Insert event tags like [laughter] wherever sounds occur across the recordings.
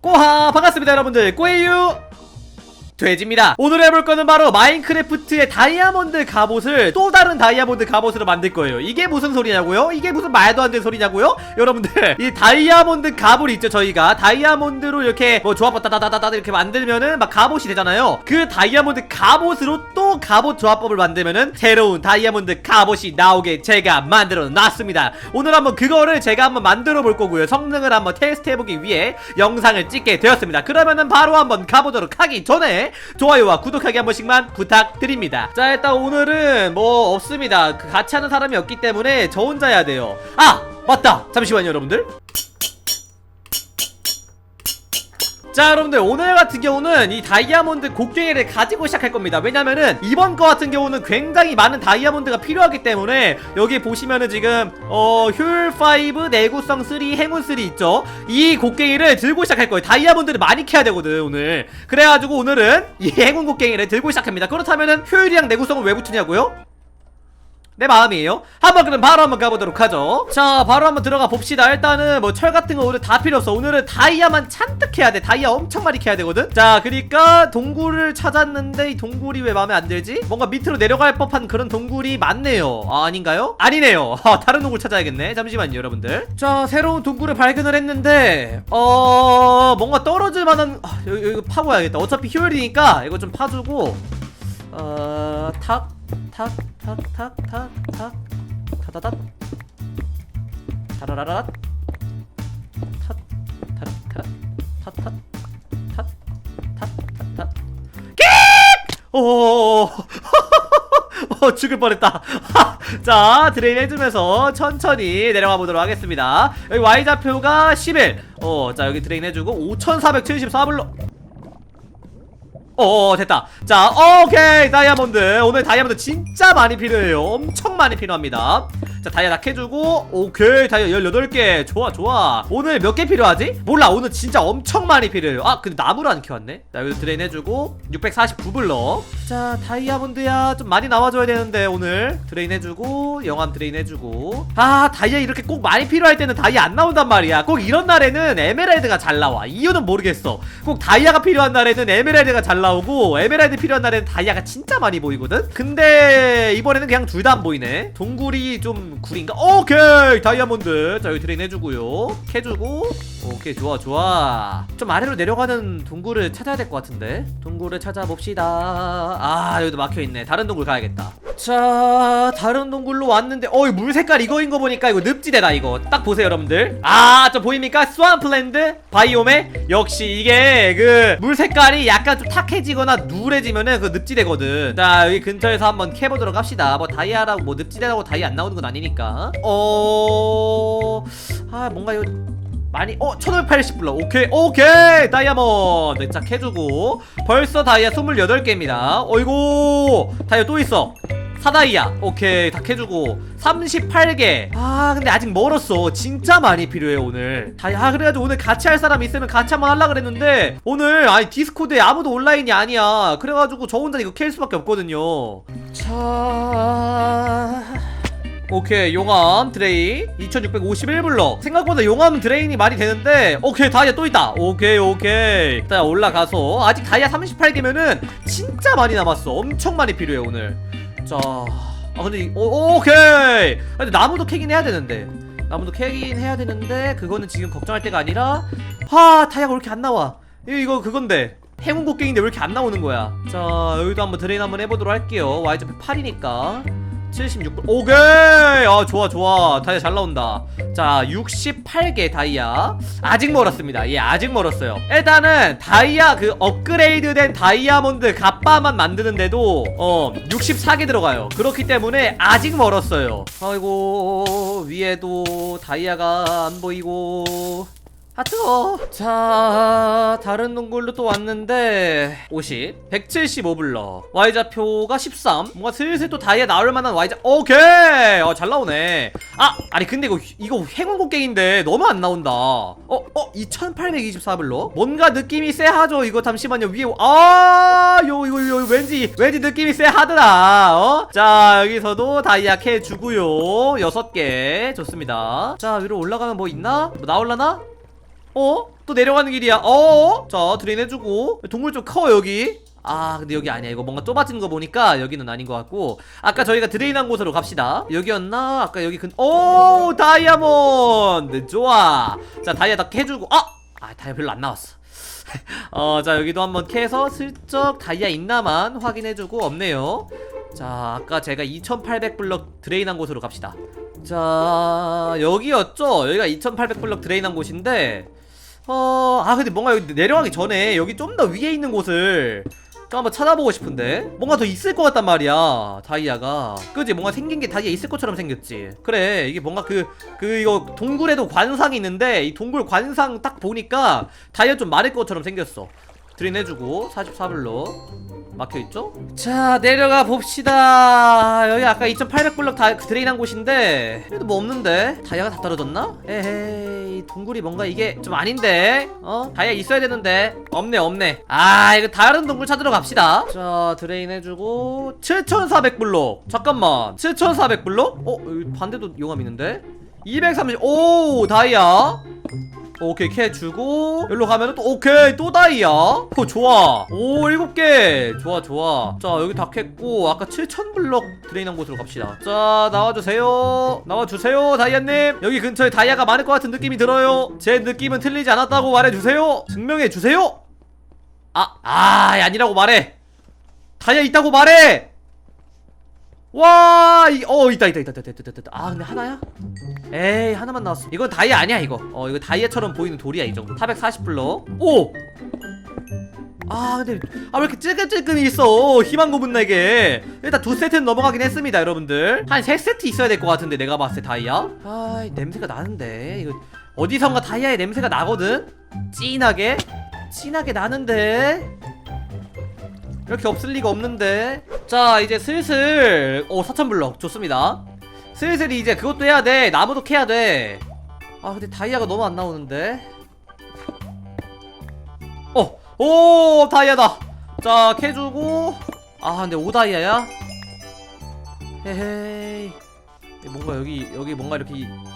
꼬하 반갑습니다 여러분들. 꼬에유 돼지입니다. 오늘 해볼 거는 바로 마인크래프트의 다이아몬드 갑옷을 또 다른 다이아몬드 갑옷으로 만들 거예요. 이게 무슨 소리냐고요? 이게 무슨 말도 안 되는 소리냐고요? 여러분들 [laughs] 이 다이아몬드 갑옷 있죠 저희가. 다이아몬드로 이렇게 뭐 조합법 따다다다다 이렇게 만들면은 막 갑옷이 되잖아요. 그 다이아몬드 갑옷으로 또 갑옷 조합법을 만들면은 새로운 다이아몬드 갑옷이 나오게 제가 만들어 놨습니다. 오늘 한번 그거를 제가 한번 만들어 볼 거고요. 성능을 한번 테스트 해보기 위해 영상을 찍게 되었습니다. 그러면은 바로 한번 가보도록 하기 전에 좋아요와 구독하기 한 번씩만 부탁드립니다. 자 일단 오늘은 뭐 없습니다. 그 같이 하는 사람이 없기 때문에 저 혼자 해야 돼요. 아 맞다! 잠시만요 여러분들 자 여러분들 오늘 같은 경우는 이 다이아몬드 곡괭이를 가지고 시작할 겁니다. 왜냐면은 이번 거 같은 경우는 굉장히 많은 다이아몬드가 필요하기 때문에 여기 보시면은 지금 어 효율5 내구성 3 행운 3 있죠? 이 곡괭이를 들고 시작할 거예요. 다이아몬드를 많이 캐야 되거든 오늘. 그래가지고 오늘은 이 행운 곡괭이를 들고 시작합니다. 그렇다면은 효율이랑 내구성은 왜 붙으냐고요? 내 마음이에요. 한번 그럼 바로 한번 가보도록 하죠. 자, 바로 한번 들어가 봅시다. 일단은 뭐 철 같은 거 오늘 다 필요 없어. 오늘은 다이아만 잔뜩 해야 돼. 다이아 엄청 많이 캐야 되거든. 자, 그러니까 동굴을 찾았는데 이 동굴이 왜 마음에 안 들지? 뭔가 밑으로 내려갈 법한 그런 동굴이 많네요. 아, 아닌가요? 아니네요. 아, 다른 동굴 찾아야겠네. 잠시만요, 여러분들. 자, 새로운 동굴을 발견을 했는데 어, 뭔가 떨어질 만한 아, 여기, 여기 파고야겠다. 어차피 효율이니까 이거 좀 파주고 어, 탁, 탁, 탁, 탁, 탁, 탁, 타다닥, 타라라라, 탓, 타라카라, 탓, 탓, 탓, 탓, 탓, 탓. 끽! 오, [laughs] 어, 죽을 뻔했다. [laughs] 자, 드레인 해주면서 천천히 내려가 보도록 하겠습니다. 여기 Y좌표가 11. 어, 자, 여기 드레인 해주고 5474불로. 어 됐다. 자 오케이. 다이아몬드. 오늘 다이아몬드 진짜 많이 필요해요. 엄청 많이 필요합니다 자 다이아 다 캐주고 오케이 다이아 18개. 좋아 좋아. 오늘 몇 개 필요하지? 몰라 오늘 진짜 엄청 많이 필요해요. 아 근데 나무를 안 캐왔네. 자 여기서 드레인 해주고 649불러 자 다이아몬드야 좀 많이 나와줘야 되는데 오늘. 드레인 해주고 영암 드레인 해주고. 아 다이아 이렇게 꼭 많이 필요할 때는 다이아 안 나온단 말이야. 꼭 이런 날에는 에메랄드가 잘 나와. 이유는 모르겠어. 꼭 다이아가 필요한 날에는 에메랄드가 잘 나오고 에메랄드 필요한 날에는 다이아가 진짜 많이 보이거든? 근데 이번에는 그냥 둘 다 안 보이네. 동굴이 좀 구린가? 오케이! 다이아몬드. 자 여기 드레인 해주고요. 캐주고 오케이 좋아 좋아. 좀 아래로 내려가는 동굴을 찾아야 될 것 같은데? 동굴을 찾아봅시다. 아 여기도 막혀있네. 다른 동굴 가야겠다. 자 다른 동굴로 왔는데 어이 물 색깔 이거인 거 보니까 이거 늪지대다 이거. 딱 보세요 여러분들. 아저 보입니까? 스완플랜드? 바이옴에? 역시 이게 그 물 색깔이 약간 좀 탁해지거나 누래지면은 그 늪지대거든. 자 여기 근처에서 한번 캐보도록 합시다. 뭐 다이아라고 뭐 늪지대라고 다이아 안 나오는 건 아니니까. 어아 뭔가 이거 많이 어 1580불러. 오케이 오케이. 다이아몬드 자 캐주고. 벌써 다이아 28개입니다. 어이구 다이아 또 있어. 사다이아. 오케이 다 캐주고. 38개. 아 근데 아직 멀었어. 진짜 많이 필요해 오늘. 다이아 아, 그래가지고 오늘 같이 할 사람 있으면 같이 한번 하려 그랬는데 오늘 아니 디스코드에 아무도 온라인이 아니야. 그래가지고 저 혼자 이거 캘 수밖에 없거든요. 자 오케이 용암 드레인. 2651불러 생각보다 용암 드레인이 많이 되는데 오케이 다이아 또 있다. 오케이 오케이. 자 올라가서 아직 다이아 38개면은 진짜 많이 남았어. 엄청 많이 필요해 오늘. 자아 근데 이- 오, 오케이. 근데 나무도 캐긴 해야 되는데. 나무도 캐긴 해야 되는데 그거는 지금 걱정할 때가 아니라 하 다이아가 왜 이렇게 안 나와? 이거, 그건데. 행운 곡괭인데 왜 이렇게 안 나오는 거야? 자 여기도 한번 드레인 한번 해보도록 할게요. Y좌표 8이니까 76불 오케이! 아 좋아 좋아. 다이아 잘 나온다. 자 68개 다이아. 아직 멀었습니다. 예 아직 멀었어요. 일단은 다이아 그 업그레이드 된 다이아몬드 갑바만 만드는데도 어 64개 들어가요. 그렇기 때문에 아직 멀었어요. 아이고 위에도 다이아가 안 보이고 아 뜨거 자 다른 동굴로 또 왔는데 50 175불러. Y좌표가 13 뭔가 슬슬 또 다이아 나올 만한 Y좌. 오케이! 어, 잘 나오네. 아 아니 근데 이거 이거 행운 곡괭인데 너무 안 나온다. 어어 2824불러? 뭔가 느낌이 쎄하죠? 이거 잠시만요. 위에 아요 이거 이거 왠지 왠지 느낌이 쎄하더라. 어 자 여기서도 다이아 캐 주고요. 여섯 개. 좋습니다. 자 위로 올라가면 뭐 있나? 뭐 나올라나 어? 또 내려가는 길이야. 어? 자 드레인 해주고. 동굴 좀 커 여기. 아 근데 여기 아니야. 이거 뭔가 좁아지는 거 보니까 여기는 아닌 것 같고. 아까 저희가 드레인한 곳으로 갑시다. 여기였나? 아까 여기 근.. 오 다이아몬드! 좋아. 자 다이아 다 캐주고. 아! 아 다이아 별로 안 나왔어. [laughs] 어 자 여기도 한번 캐서 슬쩍 다이아 있나만 확인해주고 없네요. 자 아까 제가 2800블럭 드레인한 곳으로 갑시다. 자 여기였죠? 여기가 2800블럭 드레인한 곳인데 어, 아, 근데 뭔가 여기 내려가기 전에 여기 좀 더 위에 있는 곳을 좀 한번 찾아보고 싶은데? 뭔가 더 있을 것 같단 말이야, 다이아가. 그지? 뭔가 생긴 게 다이아 있을 것처럼 생겼지. 그래, 이게 뭔가 그, 그, 이거 동굴에도 관상이 있는데, 이 동굴 관상 딱 보니까 다이아 좀 마를 것처럼 생겼어. 드린 해주고, 44불로. 막혀있죠? 자, 내려가 봅시다. 여기 아까 2800블럭 다 드레인한 곳인데, 그래도 뭐 없는데? 다이아가 다 떨어졌나? 에헤이, 동굴이 뭔가 이게 좀 아닌데? 어? 다이아 있어야 되는데. 없네, 없네. 아, 이거 다른 동굴 찾으러 갑시다. 자, 드레인 해주고, 7400블럭. 잠깐만. 7400블럭? 어, 반대도 용암 있는데? 230, 오, 다이아. 오케이 캐 주고 여기로 가면은 또 오케이 또 다이아. 오 좋아. 오 일곱 개. 좋아 좋아. 자 여기 다 캤고 아까 7,000블럭 드레인한 곳으로 갑시다. 자 나와주세요. 나와주세요 다이아님. 여기 근처에 다이아가 많을 것 같은 느낌이 들어요. 제 느낌은 틀리지 않았다고 말해주세요. 증명해주세요. 아, 아 아니라고 말해. 다이아 있다고 말해. 와, 이, 어, 있다, 있다, 있다, 있다, 있다, 있다, 있다. 아, 근데 하나야? 에이, 하나만 나왔어. 이건 다이아 아니야, 이거. 어, 이거 다이아처럼 보이는 돌이야, 이 정도. 440블럭. 오! 아, 근데, 아, 왜 이렇게 찔끔찔끔이 있어? 희망 고문 나게. 일단 두 세트는 넘어가긴 했습니다, 여러분들. 한 세 세트 있어야 될 것 같은데, 내가 봤을 때 다이아? 아, 이 냄새가 나는데. 이거, 어디선가 다이아의 냄새가 나거든? 진하게? 진하게 나는데? 이렇게 없을 리가 없는데 자 이제 슬슬 오 4,000블럭 좋습니다 슬슬 이제 그것도 해야 돼. 나무도 캐야 돼아 근데 다이아가 너무 안 나오는데. 어 오 다이아다. 자 캐주고. 아 근데 5다이아야? 헤헤이. 뭔가 여기 여기 뭔가 이렇게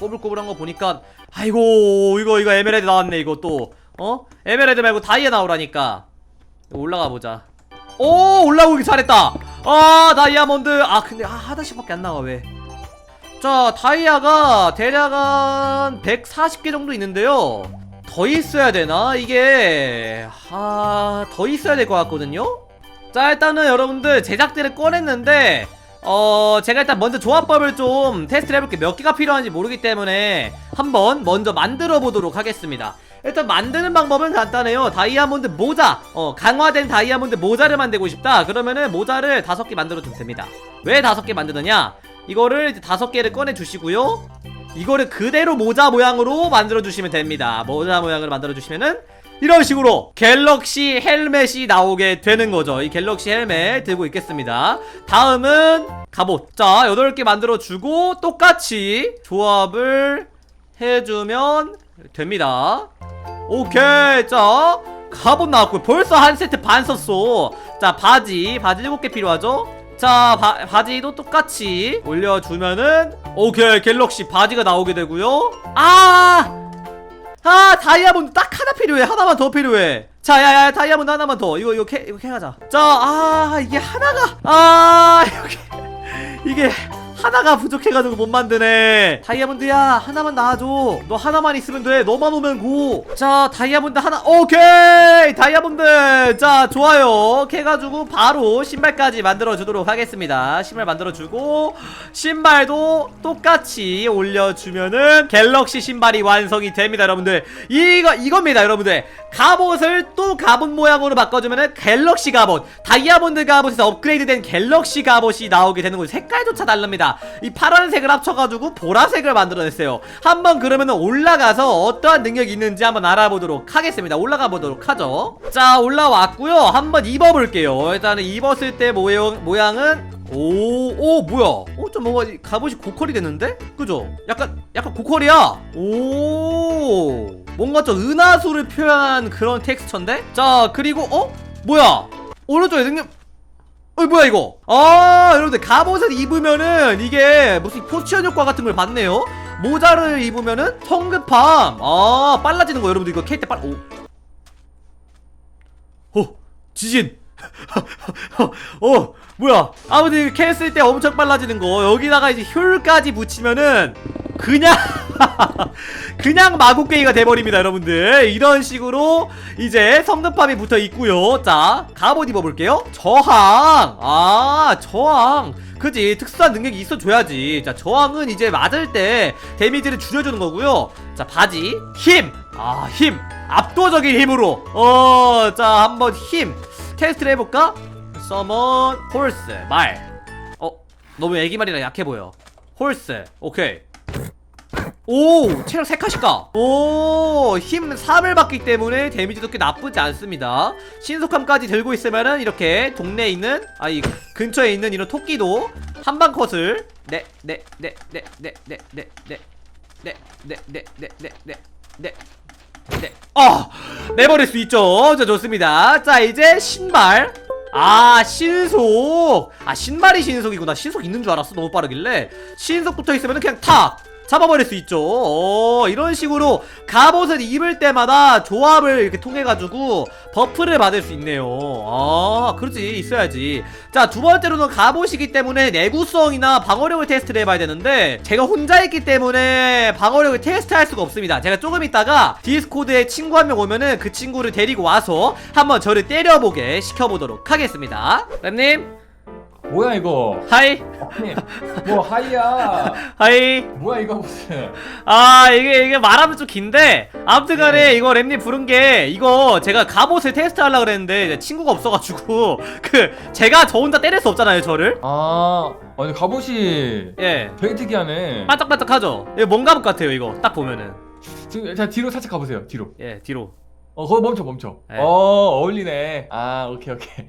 꼬불꼬불한 거 보니까 아이고 이거 이거 에메랄드 나왔네 이거 또. 어? 에메랄드 말고 다이아 나오라니까. 올라가 보자. 오 올라오기 잘했다. 아 다이아몬드. 아 근데 아 하나씩밖에 안 나와 왜 자 다이아가 대략 한 140개 정도 있는데요. 더 있어야 되나 이게? 아 더 있어야 될 것 같거든요? 자 일단은 여러분들 제작대를 꺼냈는데 어 제가 일단 먼저 조합법을 좀 테스트를 해볼게요. 몇 개가 필요한지 모르기 때문에 한번 먼저 만들어 보도록 하겠습니다. 일단 만드는 방법은 간단해요. 다이아몬드 모자. 어 강화된 다이아몬드 모자를 만들고 싶다. 그러면은 모자를 다섯 개 만들어 주면 됩니다. 왜 다섯 개 만드느냐 이거를 이제 다섯 개를 꺼내 주시고요. 이거를 그대로 모자 모양으로 만들어 주시면 됩니다. 모자 모양으로 만들어 주시면은 이런 식으로 갤럭시 헬멧이 나오게 되는 거죠. 이 갤럭시 헬멧 들고 있겠습니다. 다음은 갑옷. 자 8개 만들어 주고 똑같이 조합을 해주면 됩니다. 오케이. 자 갑옷 나왔고 벌써 한 세트 반 썼어. 자 바지. 바지 7개 필요하죠 자 바, 바지도 똑같이 올려주면은 오케이 갤럭시 바지가 나오게 되고요. 아! 아 다이아몬드 딱 하나 필요해. 하나만 더 필요해. 자 야야 다이아몬드 하나만 더. 이거 이거 캐 이거 캐가자. 자아 이게 하나가 아 여기 하나가 부족해가지고 못 만드네. 다이아몬드야 하나만 나와줘. 너 하나만 있으면 돼. 너만 오면 고자 다이아몬드 하나. 오케이! 다이아몬드! 자 좋아요. 캐가지고 바로 신발까지 만들어주도록 하겠습니다. 신발 만들어주고 신발도 똑같이 올려주면은 갤럭시 신발이 완성이 됩니다 여러분들. 이거 이겁니다 여러분들. 갑옷을 또 갑옷 모양으로 바꿔주면은 갤럭시 갑옷. 다이아몬드 갑옷에서 업그레이드된 갤럭시 갑옷이 나오게 되는 거예요 색깔조차 다릅니다 이 파란색을 합쳐가지고 보라색을 만들어냈어요 한번 그러면 올라가서 어떠한 능력이 있는지 한번 알아보도록 하겠습니다 올라가 보도록 하죠 자 올라왔고요 한번 입어볼게요 일단은 입었을 때 모양, 모양은 오, 오, 뭐야? 어, 좀 뭔가 이 갑옷이 고퀄이 됐는데? 그죠? 약간, 약간 고퀄이야! 오, 뭔가 좀 은하수를 표현한 그런 텍스처인데? 자, 그리고, 어? 뭐야? 오른쪽에 능력, 어 뭐야 이거? 아 여러분들 갑옷을 입으면은 이게 무슨 포션 효과 같은 걸 받네요? 모자를 입으면은 성급함. 아 빨라지는 거 여러분들. 이거 캘때 빨.. 오. 오, 지진. [laughs] 어 뭐야? 아무튼 캘쓸 때 엄청 빨라지는 거. 여기다가 이제 흉까지 붙이면은 그냥 [laughs] 그냥 마구게이가 돼버립니다 여러분들. 이런 식으로 이제 성급함이 붙어 있고요. 자 갑옷 입어볼게요. 저항. 아 저항. 그지? 특수한 능력이 있어줘야지. 자 저항은 이제 맞을 때 데미지를 줄여주는 거고요. 자 바지. 힘 아 힘. 압도적인 힘으로. 어 자 한번 힘. 테스트를 해볼까? 서먼 홀스 말 어 너무 애기 말이라 약해 보여. 홀스 오케이 오 체력 3칸씩 가 오힘 3을 받기 때문에 데미지도 꽤 나쁘지 않습니다 신속함까지 들고 있으면은 이렇게 동네에 있는 아이 근처에 있는 이런 토끼도 한방 컷을 네, 네 네 네 네 네 네 네 네 네 네 네네아 내버릴 수 있죠 자 좋습니다 자 이제 신발 아 신속 아 신발이 신속이구나 신속 있는 줄 알았어 너무 빠르길래 신속 붙어있으면 그냥 탁 잡아버릴 수 있죠. 어, 이런 식으로 갑옷을 입을 때마다 조합을 이렇게 통해가지고 버프를 받을 수 있네요. 아 그렇지. 있어야지. 자 두 번째로는 갑옷이기 때문에 내구성이나 방어력을 테스트를 해봐야 되는데 제가 혼자 있기 때문에 방어력을 테스트할 수가 없습니다. 제가 조금 있다가 디스코드에 친구 한 명 오면은 그 친구를 데리고 와서 한번 저를 때려보게 시켜보도록 하겠습니다. 램님 뭐야 이거? 하이 아니, 뭐 하이야? 하이 뭐야 이거 무슨? 아 이게 이게 말하면 좀 긴데 아무튼간에 이거 램님 부른 게 이거 제가 갑옷을 테스트하려 그랬는데 이제 친구가 없어가지고 [laughs] 그 제가 저 혼자 때릴 수 없잖아요 저를 아, 아니 갑옷이 예 되게 특이하네. 반짝반짝하죠 이거 뭔 갑옷 같아요 이거 딱 보면은 지금 자 뒤로 살짝 가보세요. 뒤로. 예 뒤로 어, 거기 멈춰 멈춰. 네. 어, 어울리네. 아, 오케이 오케이.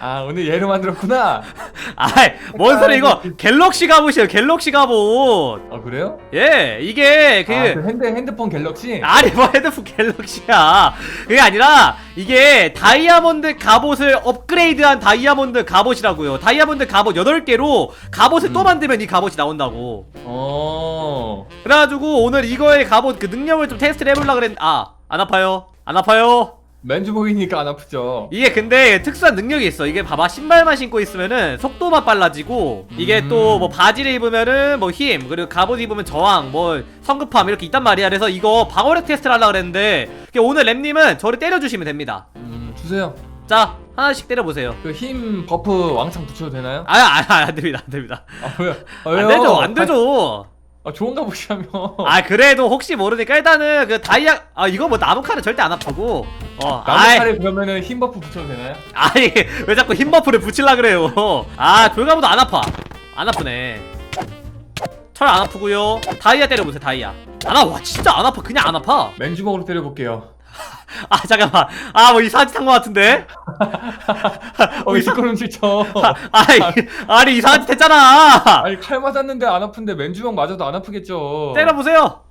아, 오늘 얘로 만들었구나. [laughs] 아이 뭔 소리 이거 갤럭시 갑옷이에요 갤럭시 갑옷 아 그래요? 예 이게 그 아, 그 핸드 핸드폰 갤럭시. 아니 뭐 헤드폰 갤럭시야 그게 아니라 이게 다이아몬드 갑옷을 업그레이드한 다이아몬드 갑옷이라고요 다이아몬드 갑옷 8개로 갑옷을 또 음. 만들면 이 갑옷이 나온다고 어. 그래가지고 오늘 이거의 갑옷 그 능력을 좀 테스트를 해보려고 그랬는데 아안 아파요 안 아파요 맨주먹이니까 안 아프죠. 이게 근데 특수한 능력이 있어 이게 봐봐 신발만 신고 있으면은 속도만 빨라지고 이게 음. 또 뭐 바지를 입으면은 뭐 힘 그리고 갑옷 입으면 저항 뭐 성급함 이렇게 있단 말이야 그래서 이거 방어력 테스트를 하려고 그랬는데 오늘 램님은 저를 때려주시면 됩니다 음, 주세요. 자 하나씩 때려보세요 그 힘 버프 왕창 붙여도 되나요? 아야 아, 안 됩니다 안 됩니다 아 왜요? 아, 안 왜요? 되죠 안 되죠 아, 좋은 갑옷이라며. 아 그래도 혹시 모르니까 일단은 그 다이아 아 이거 뭐 나무 칼은 절대 안 아프고. 어 아이. 나무칼에 그러면은 힘 버프 붙여도 되나요? 아니 왜 자꾸 힘 버프를 붙일라 그래요? 아 돌가보도 안 아파. 안 아프네. 철 안 아프고요. 다이아 때려보세요 다이아. 안아와 진짜 안 아파. 그냥 안 아파. 맨주먹으로 때려볼게요. 아 잠깐만 아 뭐 이상한 짓한거 같은데 [laughs] 어, 이 시끄러운 칠쳐. 아니 아니 이상한 짓 했잖아 아니 칼 맞았는데 안 아픈데 맨주먹 맞아도 안 아프겠죠. 때려보세요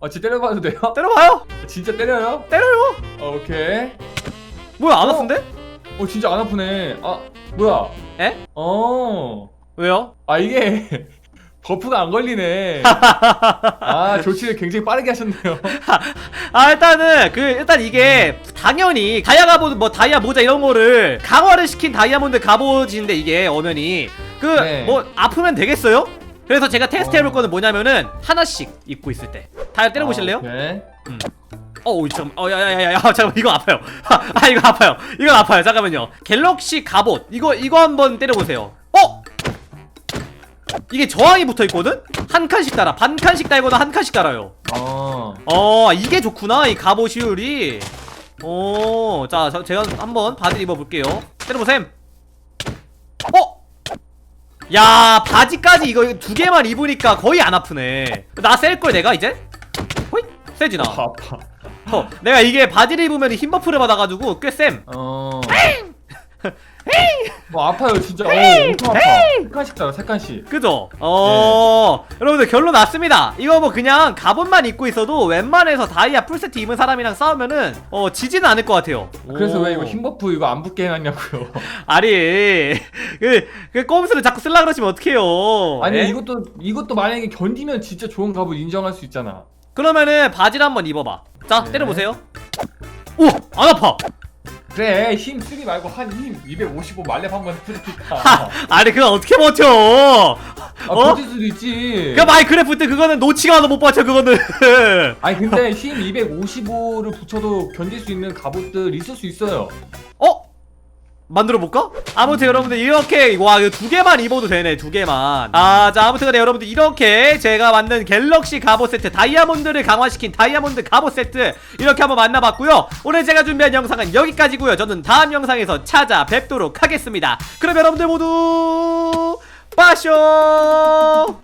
아, 진짜 때려봐도 돼요? 때려봐요 진짜 때려요? 때려요 어, 오케이. 뭐야 안 어? 아픈데 어, 진짜 안 아프네. 아, 뭐야? 에? 어. 왜요 아, 이게 버프가 안 걸리네. [laughs] 아, 조치를 굉장히 빠르게 하셨네요. [laughs] 아 일단은 그 일단 이게 당연히 다이아 갑옷 뭐 다이아 모자 이런 거를 강화를 시킨 다이아몬드 갑옷인데 이게 엄연히 그 네. 뭐 아프면 되겠어요? 그래서 제가 테스트 해볼 어. 거는 뭐냐면은 하나씩 입고 있을 때 다이아 때려보실래요? 아, 오케이. 어우 잠깐 어 야야야야 [laughs] 잠깐만 이거 아파요 아 이거 아파요 이건 아파요 잠깐만요 갤럭시 갑옷 이거 이거 한번 때려보세요 어? 이게 저항이 붙어있거든? 한 칸씩 달아 반 칸씩 달거나 한 칸씩 달아요 어. 어 이게 좋구나 이 갑옷 효율이 오자 제가 한번 바지 입어볼게요 때려보셈 어? 야 바지까지 이거 두 개만 입으니까 거의 안 아프네 나 셀걸 내가 이제? 호잇 세지 나 아, 아파. 어, 내가 이게 바지를 입으면 힘 버프를 받아가지고 꽤쌤 어. [laughs] 뭐 아파요 진짜. 어, 엄청 아파. 세 칸씩 달아 세 칸씩. 그죠? 어 여러분들 결론 났습니다 이거 뭐 그냥 갑옷만 입고 있어도 웬만해서 다이아 풀세트 입은 사람이랑 싸우면은 어 지지는 않을 것 같아요 그래서 오. 왜 이거 힘 버프 이거 안 붙게 해놨냐고요. [laughs] 아니 그, 그 꼼수를 자꾸 쓸라 그러시면 어떡해요 아니 예? 이것도 이것도 만약에 견디면 진짜 좋은 갑옷 인정할 수 있잖아. 그러면은 바지를 한번 입어봐 자 네. 때려보세요 오 안 아파 그래 힘 쓰기 말고 한 힘 255 말렙 한번 해보니까. 아니 그거 어떻게 버텨 아 어? 버틸 수도 있지. 그 마이크래프트 그거는 노치가 와도 못 버텨 그거는 [laughs] 아니 근데 힘 255를 붙여도 견딜 수 있는 갑옷들 있을 수 있어요. 어? 만들어 볼까? 아무튼 여러분들 이렇게 와 이거 두 개만 입어도 되네 두 개만. 아 자 아무튼 간에 여러분들 이렇게 제가 만든 갤럭시 갑옷 세트 다이아몬드를 강화시킨 다이아몬드 갑옷 세트 이렇게 한번 만나봤고요. 오늘 제가 준비한 영상은 여기까지고요. 저는 다음 영상에서 찾아뵙도록 하겠습니다. 그럼 여러분들 모두 빠쇼